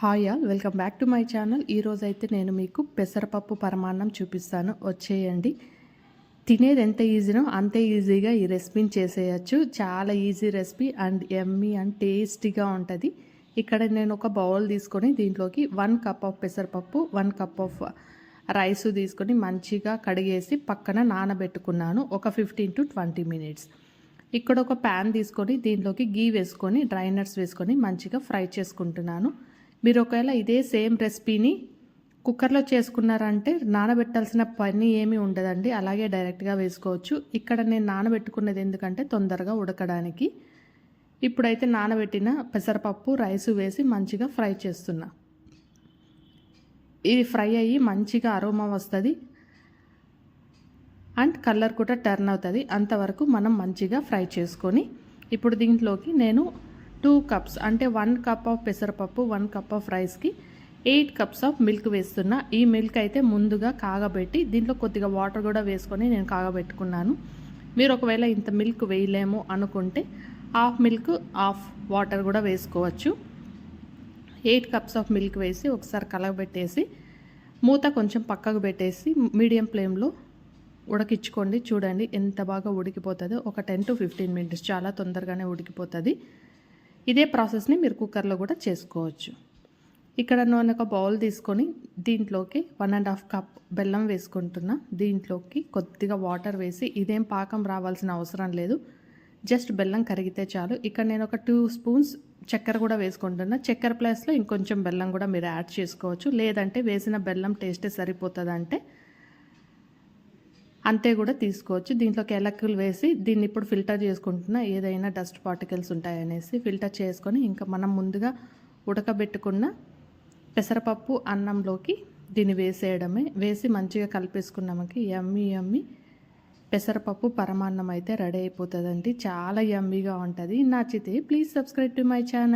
Hi all welcome back to my channel ఈరోజు అయితే నేను మీకు పెసరపప్పు పరమాన్నం చూపిస్తాను. వచ్చేయండి. తినేది ఎంత ఈజీనో అంతే ఈజీగా ఈ రెసిపీని చేసేయచ్చు. చాలా easy recipe and yummy and టేస్టీగా ఉంటుంది. ఇక్కడ నేను ఒక బౌల్ తీసుకొని దీంట్లోకి వన్ కప్ ఆఫ్ పెసరపప్పు వన్ కప్ ఆఫ్ రైస్ తీసుకొని మంచిగా కడిగేసి పక్కన నానబెట్టుకున్నాను. ఒక ఫిఫ్టీన్ టు ట్వంటీ మినిట్స్ ఇక్కడ ఒక ప్యాన్ తీసుకొని దీంట్లోకి గీ వేసుకొని డ్రైనర్స్ వేసుకొని మంచిగా ఫ్రై చేసుకుంటున్నాను. మీరు ఒకవేళ ఇదే సేమ్ రెసిపీని కుక్కర్లో చేసుకున్నారంటే నానబెట్టాల్సిన పని ఏమీ ఉండదండి. అలాగే డైరెక్ట్గా వేసుకోవచ్చు. ఇక్కడ నేను నానబెట్టుకున్నది ఎందుకంటే తొందరగా ఉడకడానికి. ఇప్పుడైతే నానబెట్టిన పెసరపప్పు రైస్ వేసి మంచిగా ఫ్రై చేస్తున్నా. ఇది ఫ్రై అయ్యి మంచిగా అరోమా వస్తుంది. అండ్ కలర్ కూడా టర్న్ అవుతుంది. అంతవరకు మనం మంచిగా ఫ్రై చేసుకొని ఇప్పుడు దీంట్లోకి నేను టూ కప్స్ అంటే వన్ కప్ ఆఫ్ పెసరపప్పు వన్ కప్ ఆఫ్ రైస్కి ఎయిట్ కప్స్ ఆఫ్ మిల్క్ వేస్తున్నా. ఈ మిల్క్ అయితే ముందుగా కాగబెట్టి దీంట్లో కొద్దిగా వాటర్ కూడా వేసుకొని నేను కాగబెట్టుకున్నాను. మీరు ఒకవేళ ఇంత మిల్క్ వేయలేము అనుకుంటే హాఫ్ మిల్క్ హాఫ్ వాటర్ కూడా వేసుకోవచ్చు. ఎయిట్ కప్స్ ఆఫ్ మిల్క్ వేసి ఒకసారి కలగబెట్టేసి మూత కొంచెం పక్కకు పెట్టేసి మీడియం ఫ్లేమ్లో ఉడకించుకోండి. చూడండి ఎంత బాగా ఉడికిపోతుందో. ఒక టెన్ టు ఫిఫ్టీన్ మినిట్స్ చాలా తొందరగానే ఉడికిపోతుంది. ఇదే ప్రాసెస్ని మీరు కుక్కర్లో కూడా చేసుకోవచ్చు. ఇక్కడ నేను ఒక బౌల్ తీసుకొని దీంట్లోకి వన్ అండ్ హాఫ్ కప్ బెల్లం వేసుకుంటున్నా. దీంట్లోకి కొద్దిగా వాటర్ వేసి ఇదేం పాకం రావాల్సిన అవసరం లేదు. జస్ట్ బెల్లం కరిగితే చాలు. ఇక్కడ నేను ఒక టూ స్పూన్స్ చక్కెర కూడా వేసుకుంటున్నా. చక్కెర ప్లేస్లో ఇంకొంచెం బెల్లం కూడా మీరు యాడ్ చేసుకోవచ్చు. లేదంటే వేసిన బెల్లం టేస్టే సరిపోతుంది అంటే అంతే కూడా తీసుకోవచ్చు. దీంట్లోకి ఎలక్కులు వేసి దీన్ని ఇప్పుడు ఫిల్టర్ చేసుకుంటున్న ఏదైనా డస్ట్ పార్టికల్స్ ఉంటాయనేసి ఫిల్టర్ చేసుకొని ఇంకా మనం ముందుగా ఉడకబెట్టుకున్న పెసరపప్పు అన్నంలోకి దీన్ని వేసేయడమే. వేసి మంచిగా కలిపేసుకున్నామకి ఎమ్మి ఎమ్మి పెసరపప్పు పరమాన్నం అయితే రెడీ అయిపోతుందండి. చాలా యమ్మీగా ఉంటుంది. నచ్చితే please subscribe to my channel.